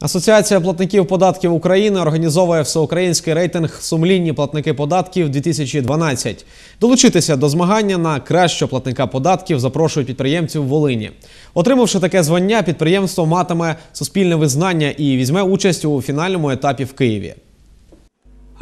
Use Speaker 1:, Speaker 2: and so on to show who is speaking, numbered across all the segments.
Speaker 1: Асоціація платників податків України організовує всеукраїнський рейтинг Сумлінні платники податків 2012. Долучитися до змагання на кращого платника податків запрошують підприємців Волині. Отримавши таке звання, підприємство матиме суспільне визнання і візьме участь у фінальному етапі в Києві.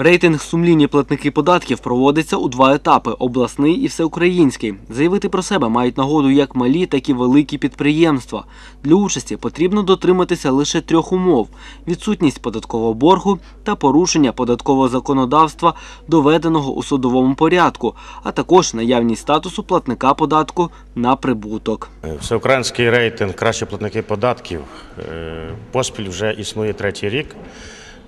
Speaker 2: Рейтинг сумлінні платники податків проводиться у два етапи обласний і всеукраїнський. Заявити про себе мають нагоду як малі, так і великі підприємства. Для участі потрібно дотриматися лише трьох умов: відсутність податкового боргу та порушення податкового законодавства, доведеного у судовому порядку, а також наявність статусу платника податку на прибуток.
Speaker 3: Всеукраїнський рейтинг Кращі платники податків е, поспіль вже існує третій рік.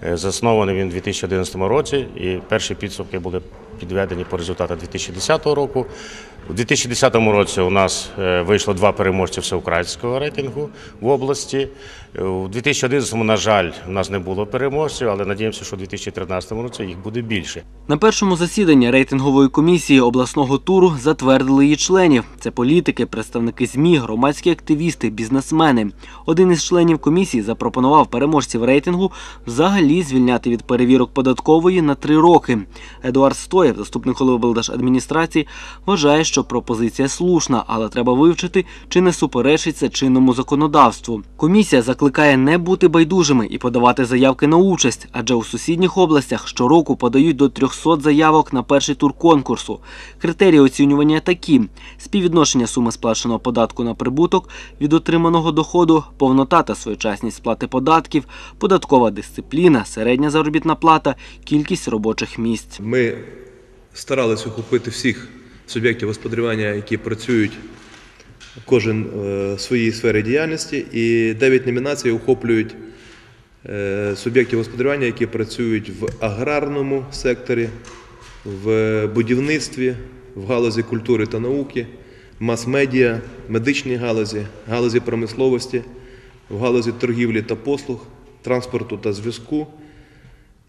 Speaker 3: Е, Заснований він у 2011 році, і перші підсумки були підведені по результатах 2010 року. У 2010 році у нас е, вийшло два переможці всеукраїнського рейтингу в області. У 2011, на жаль, у нас не було переможців, але надіємося, що у 2013 році їх буде більше.
Speaker 2: На першому засіданні рейтингової комісії обласного туру затвердили її членів. Це політики, представники ЗМІ, громадські активісти, бізнесмени. Один із членів комісії запропонував переможців рейтингу взагалі звільняти від перевірок податкової на три роки. Едуард Стоєв, заступник голови облдержадміністрації, вважає, що пропозиція слушна, але треба вивчити, чи не суперечить це чинному законодавству. Комісія закликає не бути байдужими і подавати заявки на участь, адже у сусідніх областях щороку подають до 300 заявок на перший тур конкурсу. Критерії оцінювання такі: співвідношення суми сплаченого податку на прибуток від отриманого доходу, повнота та своєчасність сплати податків, податкова дисципліна, середня заробітна плата, кількість робочих місць.
Speaker 4: Ми старалися охопити всіх суб'єктів господарювання, які працюють кожен е, в своїй сфері діяльності, і 9 номінацій охоплюють е, суб'єктів господарювання, які працюють в аграрному секторі, в будівництві, в галузі культури та науки, мас-медіа, медичній галузі, галузі промисловості, в галузі торгівлі та послуг, транспорту та зв'язку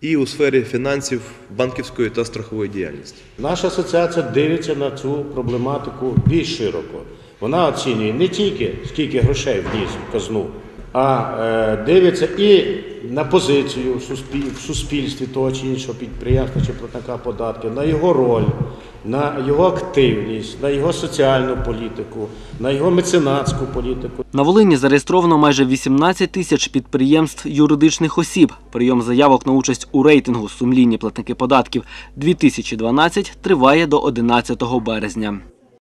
Speaker 4: і у сфері фінансів, банківської та страхової діяльності.
Speaker 5: Наша асоціація дивиться на цю проблематику більш широко. Вона оцінює не тільки скільки грошей вніс в казну, а е, дивиться і на позицію в суспіль- в суспільстві того чи іншого підприємства чи платника податків, на його роль, на його активність, на його соціальну політику, на його меценатську політику.
Speaker 2: На Волині зареєстровано майже 18 тисяч підприємств юридичних осіб. Прийом заявок на участь у рейтингу сумлінні платники податків 2012 триває до 11 березня.